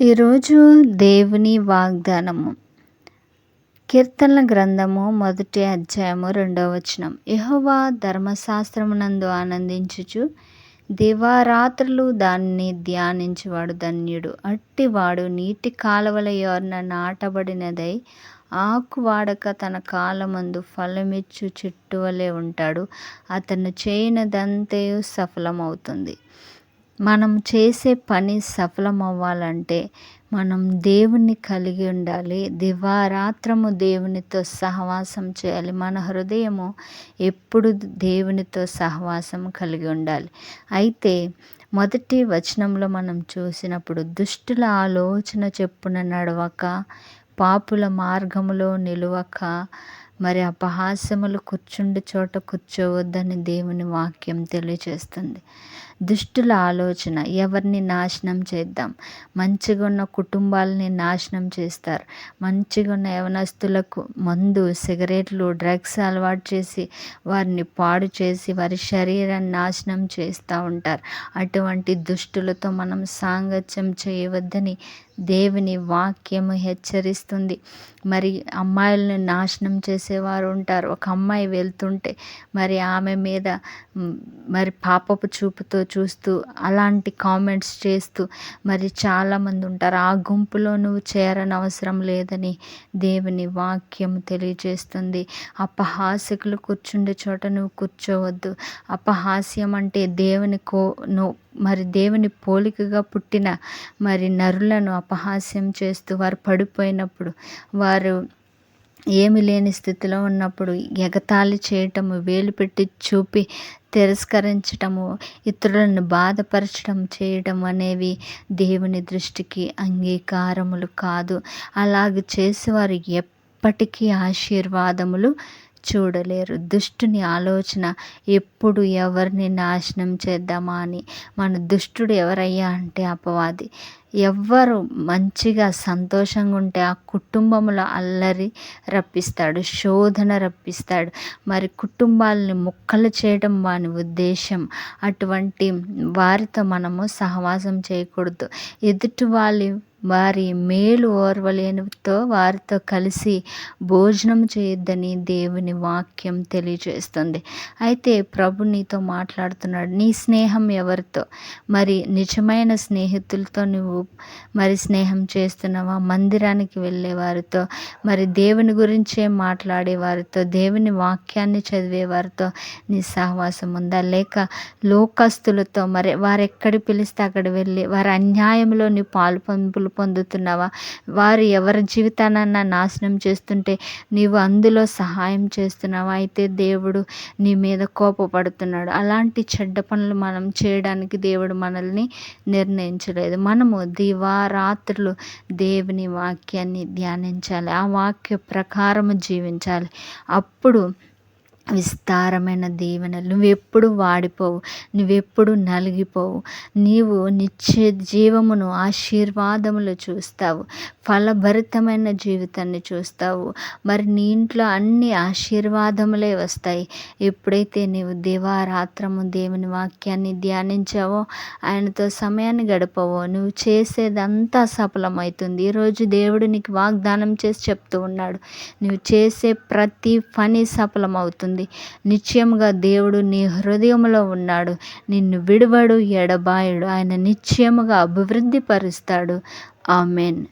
ఈరోజు దేవుని వాగ్దానము. కీర్తనల గ్రంథము మొదటి అధ్యాయము రెండవ వచనం. యహోవా ధర్మశాస్త్రమునందు ఆనందించుచు దివారాత్రులు దాన్ని ధ్యానించేవాడు ధన్యుడు. అట్టివాడు నీటి కాలువల యోర్న నాటబడినదై ఆకు వాడక తన కాలమందు ఫలమిచ్చు చెట్టు ఉంటాడు. అతను చేయనదంతయు సఫలమవుతుంది. మనం చేసే పని సఫలం అవ్వాలంటే మనం దేవుణ్ణి కలిగి ఉండాలి. దివారాత్రము దేవునితో సహవాసం చేయాలి. మన హృదయము ఎప్పుడు దేవునితో సహవాసం కలిగి ఉండాలి. అయితే మొదటి వచనంలో మనం చూసినప్పుడు దుష్టుల ఆలోచన చెప్పున నడవక పాపుల మార్గములో నిలువక మరి అపహాస్యములు కూర్చుండి చోట కూర్చోవద్దని దేవుని వాక్యం తెలియజేస్తుంది. దుష్టుల ఆలోచన ఎవరిని నాశనం చేద్దాం? మంచిగా ఉన్న కుటుంబాలని నాశనం చేస్తారు. మంచిగా ఉన్న యవనస్తులకు మందు సిగరెట్లు డ్రగ్స్ అలవాటు చేసి వారిని పాడు చేసి వారి శరీరాన్ని నాశనం చేస్తూ ఉంటారు. అటువంటి దుష్టులతో మనం సాంగత్యం చేయవద్దని దేవుని వాక్యము హెచ్చరిస్తుంది. మరి అమ్మాయిలను నాశనం చేసేవారు ఉంటారు. ఒక అమ్మాయి వెళ్తుంటే మరి ఆమె మీద మరి పాపపు చూపుతో చూస్తూ అలాంటి కామెంట్స్ చేస్తూ మరి చాలామంది ఉంటారు. ఆ గుంపులో నువ్వు చేరని అవసరం లేదని దేవుని వాక్యం తెలియజేస్తుంది. అపహాసకులు కూర్చుండే చోట నువ్వు కూర్చోవద్దు. అపహాస్యం అంటే దేవుని కో మరి దేవుని పోలికగా పుట్టిన మరి నరులను అపహాస్యం చేస్తూ వారు పడిపోయినప్పుడు వారు ఏమి లేని స్థితిలో ఉన్నప్పుడు ఎగతాళి చేయటము వేలు పెట్టి చూపి తిరస్కరించటము ఇతరులను బాధపరచడం చేయడం అనేవి దేవుని దృష్టికి అంగీకారములు కాదు. అలాగ చేసేవారు ఎప్పటికీ ఆశీర్వాదములు చూడలేరు. దుష్టుని ఆలోచన ఎప్పుడు ఎవరిని నాశనం చేద్దామా అని. మన దుష్టుడు ఎవరయ్యా అంటే అపవాది. ఎవ్వరు మంచిగా సంతోషంగా ఉంటే ఆ కుటుంబంలో అల్లరి రప్పిస్తాడు శోధన రప్పిస్తాడు. మరి కుటుంబాలని ముక్కలు చేయడం వాని ఉద్దేశం. అటువంటి వారితో మనము సహవాసం చేయకూడదు. ఎదుటి వాళ్ళు వారి మేలు ఓర్వలేనితో వారితో కలిసి భోజనం చేయొద్దని దేవుని వాక్యం తెలియజేస్తుంది. అయితే ప్రభు నీతో మాట్లాడుతున్నాడు నీ స్నేహం ఎవరితో? మరి నిజమైన స్నేహితులతో నువ్వు మరి స్నేహం చేస్తున్నావా? మందిరానికి వెళ్ళే వారితో? మరి దేవుని గురించే మాట్లాడే వారితో? దేవుని వాక్యాన్ని చదివే వారితో నీ సహవాసం ఉందా? లేక లోకస్తులతో మరి వారు పిలిస్తే అక్కడ వెళ్ళి వారి అన్యాయంలో నీ పాలు పంపులు పొందుతున్నావా? వారు ఎవరి జీవితానన్నా నాశనం చేస్తుంటే నీవు అందులో సహాయం చేస్తున్నావా? అయితే దేవుడు నీ మీద కోపపడుతున్నాడు. అలాంటి చెడ్డ పనులు మనం చేయడానికి దేవుడు మనల్ని నిర్ణయించలేదు. మనము దివారాత్రులు దేవుని వాక్యాన్ని ధ్యానించాలి. ఆ వాక్య ప్రకారము జీవించాలి. అప్పుడు విస్తారమైన దీవెనలు. నువ్వెప్పుడు వాడిపోవు. నువ్వెప్పుడు నలిగిపోవు. నీవు నిత్య జీవమును ఆశీర్వాదములు చూస్తావు. ఫలభరితమైన జీవితాన్ని చూస్తావు. మరి నీ ఇంట్లో అన్ని ఆశీర్వాదములే వస్తాయి. ఎప్పుడైతే నీవు దివారాత్రము దేవుని వాక్యాన్ని ధ్యానించావో ఆయనతో సమయాన్ని గడపవో నువ్వు చేసేదంతా సఫలమవుతుంది. ఈరోజు దేవుడు నీకు వాగ్దానం చేసి చెప్తూ ఉన్నాడు. నువ్వు చేసే ప్రతి పని సఫలమవుతుంది. నిశ్చయముగా దేవుడు నీ హృదయంలో ఉన్నాడు. నిన్ను విడువడు ఎడబాయడు. ఆయన నిశ్చయముగా అభివృద్ధి పరుస్తాడు ఆమెన్.